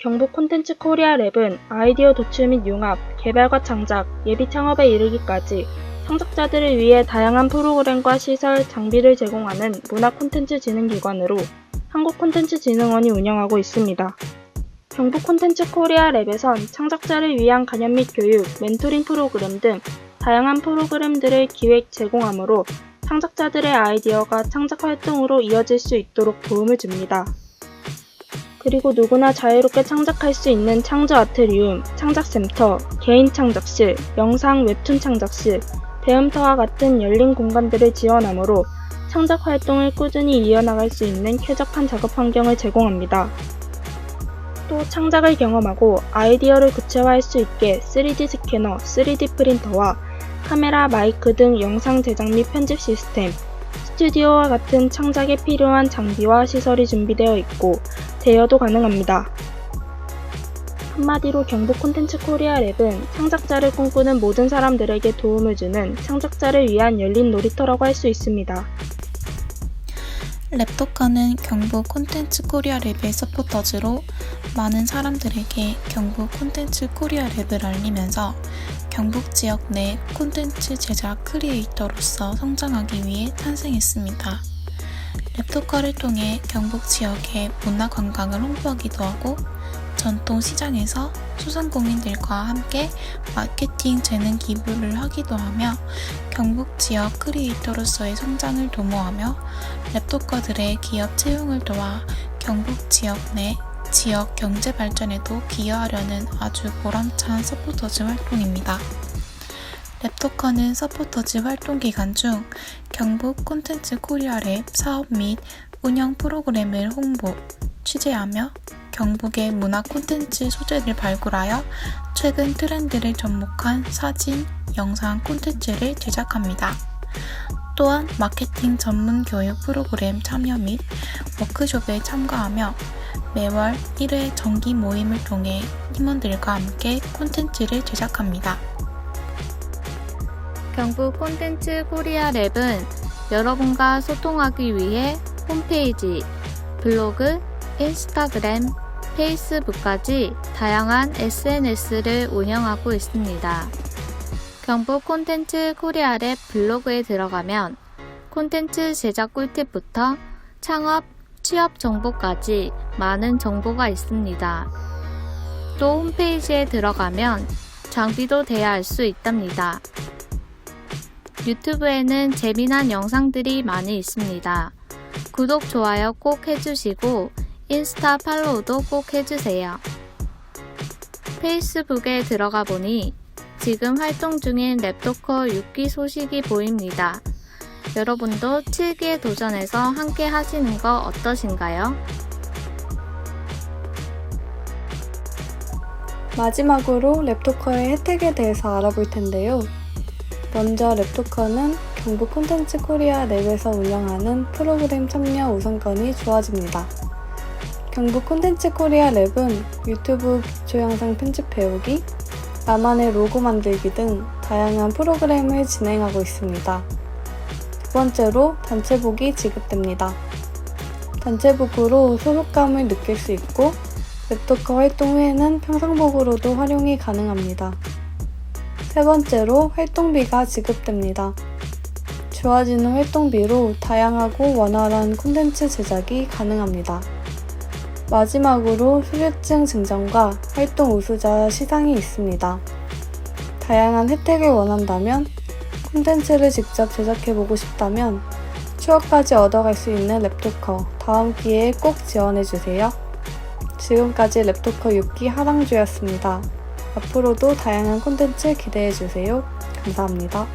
경북 콘텐츠 코리아 랩은 아이디어 도출 및 융합, 개발과 창작, 예비 창업에 이르기까지 창작자들을 위해 다양한 프로그램과 시설, 장비를 제공하는 문화 콘텐츠 진흥기관으로 한국 콘텐츠 진흥원이 운영하고 있습니다. 경북 콘텐츠 코리아 랩에선 창작자를 위한 강연 및 교육, 멘토링 프로그램 등 다양한 프로그램들을 기획 제공하므로 창작자들의 아이디어가 창작 활동으로 이어질 수 있도록 도움을 줍니다. 그리고 누구나 자유롭게 창작할 수 있는 창조 아트리움, 창작센터, 개인 창작실, 영상 웹툰 창작실, 배움터와 같은 열린 공간들을 지원하므로 창작 활동을 꾸준히 이어나갈 수 있는 쾌적한 작업 환경을 제공합니다. 또 창작을 경험하고 아이디어를 구체화할 수 있게 3D 스캐너, 3D 프린터와 카메라, 마이크 등 영상 제작 및 편집 시스템, 스튜디오와 같은 창작에 필요한 장비와 시설이 준비되어 있고 대여도 가능합니다. 한마디로 경북 콘텐츠 코리아 랩은 창작자를 꿈꾸는 모든 사람들에게 도움을 주는 창작자를 위한 열린 놀이터라고 할 수 있습니다. 랩토카는 경북 콘텐츠 코리아 랩의 서포터즈로 많은 사람들에게 경북 콘텐츠 코리아 랩을 알리면서 경북 지역 내 콘텐츠 제작 크리에이터로서 성장하기 위해 탄생했습니다. 랩토카를 통해 경북 지역의 문화 관광을 홍보하기도 하고 전통 시장에서 소상공인들과 함께 마케팅 재능 기부를 하기도 하며 경북 지역 크리에이터로서의 성장을 도모하며 랩토커들의 기업 채용을 도와 경북 지역 내 지역 경제 발전에도 기여하려는 아주 보람찬 서포터즈 활동입니다. 랩토커는 서포터즈 활동 기간 중 경북 콘텐츠 코리아 랩 사업 및 운영 프로그램을 홍보, 취재하며 경북의 문화 콘텐츠 소재를 발굴하여 최근 트렌드를 접목한 사진, 영상 콘텐츠를 제작합니다. 또한 마케팅 전문 교육 프로그램 참여 및 워크숍에 참가하며 매월 1회 정기 모임을 통해 팀원들과 함께 콘텐츠를 제작합니다. 경북 콘텐츠 코리아 랩은 여러분과 소통하기 위해 홈페이지, 블로그, 인스타그램, 페이스북까지 다양한 SNS를 운영하고 있습니다. 경북 콘텐츠 코리아 랩 블로그에 들어가면 콘텐츠 제작 꿀팁부터 창업, 취업 정보까지 많은 정보가 있습니다. 또 홈페이지에 들어가면 장비도 대여할 수 있답니다. 유튜브에는 재미난 영상들이 많이 있습니다. 구독, 좋아요 꼭 해주시고 인스타 팔로우도 꼭 해주세요. 페이스북에 들어가 보니 지금 활동 중인 랩토커 6기 소식이 보입니다. 여러분도 7기에 도전해서 함께 하시는 거 어떠신가요? 마지막으로 랩토커의 혜택에 대해서 알아볼 텐데요. 먼저 랩토커는 경북 콘텐츠 코리아 랩에서 운영하는 프로그램 참여 우선권이 주어집니다. 경북 콘텐츠 코리아 랩은 유튜브 기초 영상 편집 배우기, 나만의 로고 만들기 등 다양한 프로그램을 진행하고 있습니다. 두 번째로 단체복이 지급됩니다. 단체복으로 소속감을 느낄 수 있고 랩토커 활동 후에는 평상복으로도 활용이 가능합니다. 세 번째로 활동비가 지급됩니다. 주어지는 활동비로 다양하고 원활한 콘텐츠 제작이 가능합니다. 마지막으로 후유증 증정과 활동 우수자 시상이 있습니다. 다양한 혜택을 원한다면 콘텐츠를 직접 제작해보고 싶다면 추억까지 얻어갈 수 있는 랩토커 다음 기회에 꼭 지원해주세요. 지금까지 랩토커 6기 하랑주였습니다. 앞으로도 다양한 콘텐츠 기대해주세요. 감사합니다.